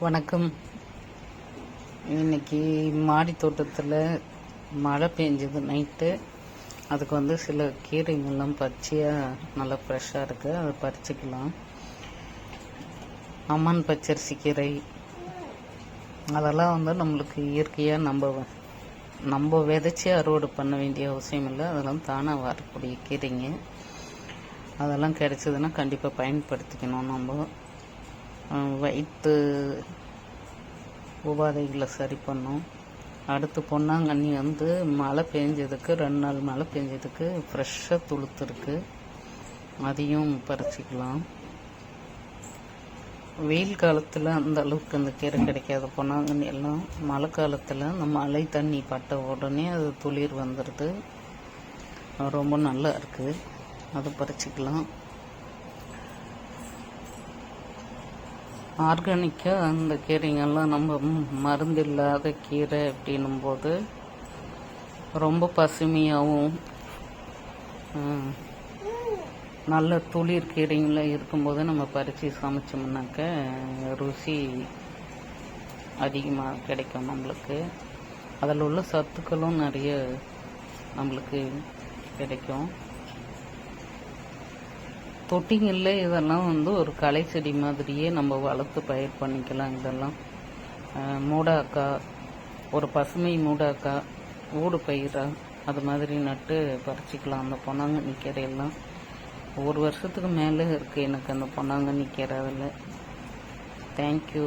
வணக்கம். இன்னைக்கு மாடி தோட்டத்தில் மழை பெஞ்சது நைட்டு அதுக்கு வந்து சில கீரைங்கள்லாம் பச்சையாக நல்லா ஃப்ரெஷ்ஷாக இருக்குது அதை பறிச்சிக்கலாம். அம்மன் பச்சரிசி கீரை. அதெல்லாம் வந்து நம்மளுக்கு இயற்கையாக நம்ம நம்ம விதைச்சி அறுவடை பண்ண வேண்டிய அவசியம் இல்லை. அதெல்லாம் தானாக வரக்கூடிய கீரைங்க. அதெல்லாம் கிடைச்சதுன்னா கண்டிப்பாக பயன்படுத்திக்கணும் நம்ம. வயிற்று உபாதைகளை சரி பண்ணும். அடுத்து பொன்னாங்கண்ணி வந்து மழை பெஞ்சதுக்கு ரெண்டு நாள் மழை பெஞ்சதுக்கு ஃப்ரெஷ்ஷாக துளுத்துருக்கு. அதையும் பறிச்சிக்கலாம். வெயில் காலத்தில் அந்த அளவுக்கு அந்த கீரை கிடைக்காத பொன்னாங்கண்ணி எல்லாம் மழை காலத்தில் அந்த மழை தண்ணி பட்ட உடனே அது துளிர் வந்துடுது ரொம்ப நல்லா இருக்குது அதை பறிச்சிக்கலாம். ஆர்கானிக்காக அந்த கீரைங்கெல்லாம் நம்ம மருந்து இல்லாத கீரை அப்படின்னும் போது ரொம்ப பசுமையாகவும் நல்ல துளிர் கீரைங்களாம் இருக்கும்போது நம்ம பறித்து சமைச்சோம்னாக்க ருசி அதிகமாக கிடைக்கும் நம்மளுக்கு. அதில் உள்ள சத்துக்களும் நிறைய நம்மளுக்கு கிடைக்கும். தொட்டிங்களில் இதெல்லாம் வந்து ஒரு களை செடி மாதிரியே நம்ம வளர்த்து பயிர் பண்ணிக்கலாம் இதெல்லாம். மூடாக்கா ஒரு பசுமை மூடாக்கா ஊடு பயிரா அது மாதிரி நட்டு பறிச்சிக்கலாம். அந்த பொன்னாங்கண்ணி கீரையெல்லாம் ஒரு வருஷத்துக்கு மேலே இருக்குது எனக்கு அந்த பொன்னாங்கண்ணி கீரை அதில். தேங்க்யூ